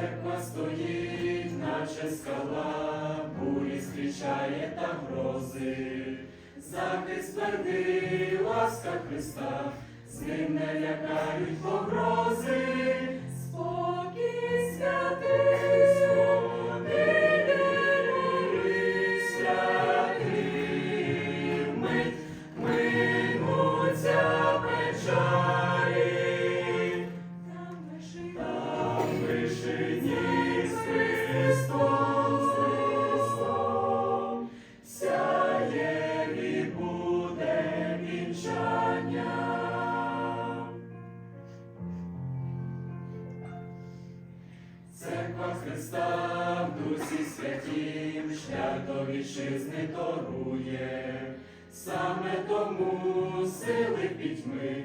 Церква стоїть, наче скала, бурі зустрічає та грози, захист твердий, ласка Христа, з ним не лякають погрози. Церква Христа в Дусі Святім шлях до вітчизни торує, саме тому сили пітьми,